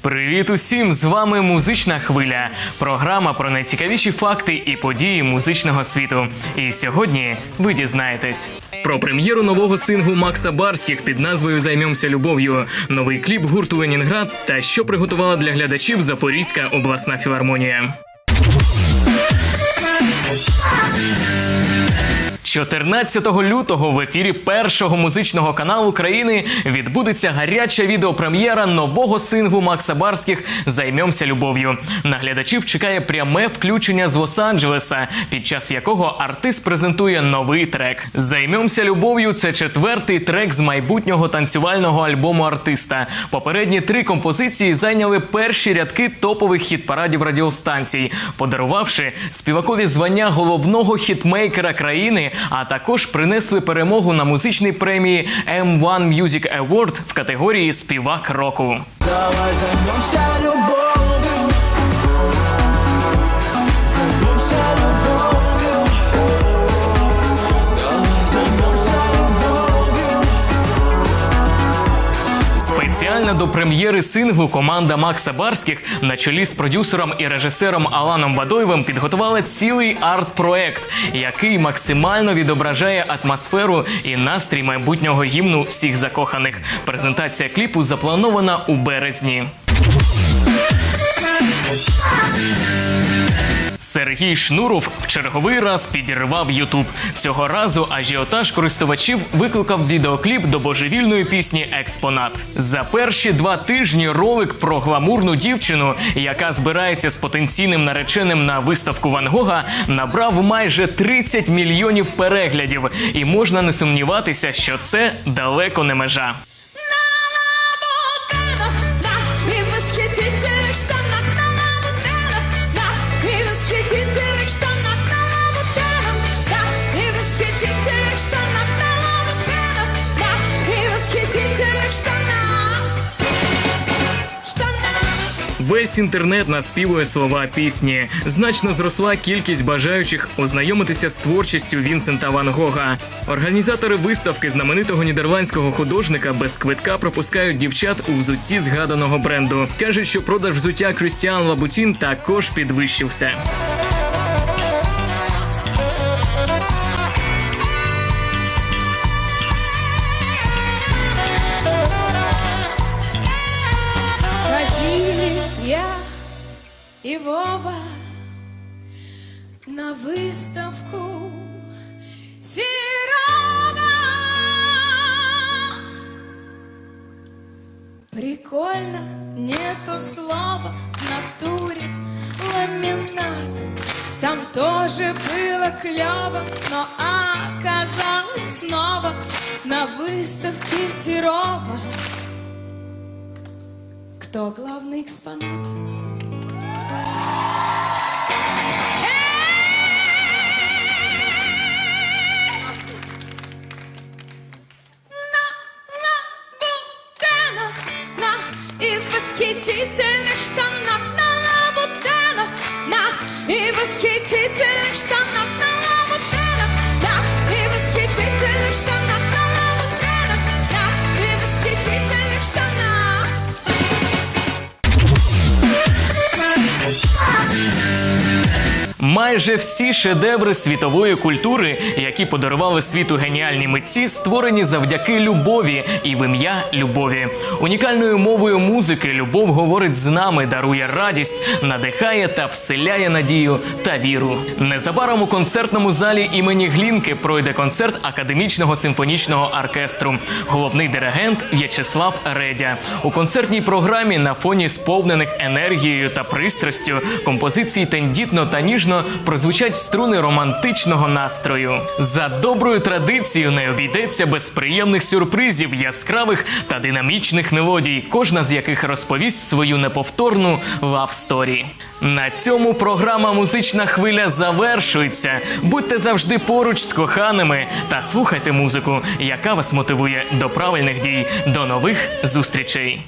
Привіт усім! З вами музична хвиля. Програма про найцікавіші факти і події музичного світу. І сьогодні ви дізнаєтесь про прем'єру нового сингу Макса Барських під назвою Займемся любов'ю, новий кліп гурту Ленінград та що приготувала для глядачів Запорізька обласна філармонія. 14 лютого в ефірі першого музичного каналу країни відбудеться гаряча відеопрем'єра нового сингу Макса Барських Займемся любов'ю. На глядачів чекає пряме включення з Лос-Анджелеса, під час якого артист презентує новий трек. Займемся любов'ю це четвертий трек з майбутнього танцювального альбому артиста. Попередні три композиції зайняли перші рядки топових хіт-парадів радіостанцій, подарувавши співакові звання головного хітмейкера країни, а також принесли перемогу на музичній премії M1 Music Award в категорії Співак року. Давай займемося любовью Спеціально до прем'єри синглу команда Макса Барських на чолі з продюсером і режисером Аланом Бадоєвим підготувала цілий арт-проект, який максимально відображає атмосферу і настрій майбутнього гімну всіх закоханих. Презентація кліпу запланована у березні. Сергій Шнуров в черговий раз підірвав Ютуб. Цього разу ажіотаж користувачів викликав відеокліп до божевільної пісні Експонат. За перші два тижні ролик про гламурну дівчину, яка збирається з потенційним нареченим на виставку Ван Гога, набрав майже 30 мільйонів переглядів, і можна не сумніватися, що це далеко не межа. Весь інтернет наспівує слова пісні. Значно зросла кількість бажаючих ознайомитися з творчістю Вінсента Ван Гога. Організатори виставки знаменитого нідерландського художника без квитка пропускають дівчат у взутті згаданого бренду. кажуть, що продаж взуття Крістіан Лабутін також підвищився. Я и Вова на выставку Серова. Прикольно, нету слова в натуре ламинат. Там тоже было клево, но оказалось снова на выставке Серова. Кто главный экспонат? Восхитительных штанах на лабутенах, на и восхитительных штанах на Thank you. Майже всі шедеври світової культури, які подарували світу геніальні митці, створені завдяки любові і в ім'я любові. Унікальною мовою музики любов говорить з нами, дарує радість, надихає та вселяє надію та віру. Незабаром у концертному залі імені Глінки пройде концерт академічного симфонічного оркестру. Головний диригент В'ячеслав Редя. У концертній програмі на фоні сповнених енергією та пристрастю композиції тендітно та ніжно прозвучать струни романтичного настрою. За доброю традицією не обійдеться без приємних сюрпризів, яскравих та динамічних мелодій, кожна з яких розповість свою неповторну лав-сторі. На цьому програма Музична хвиля завершується. Будьте завжди поруч з коханими та слухайте музику, яка вас мотивує до правильних дій. До нових зустрічей.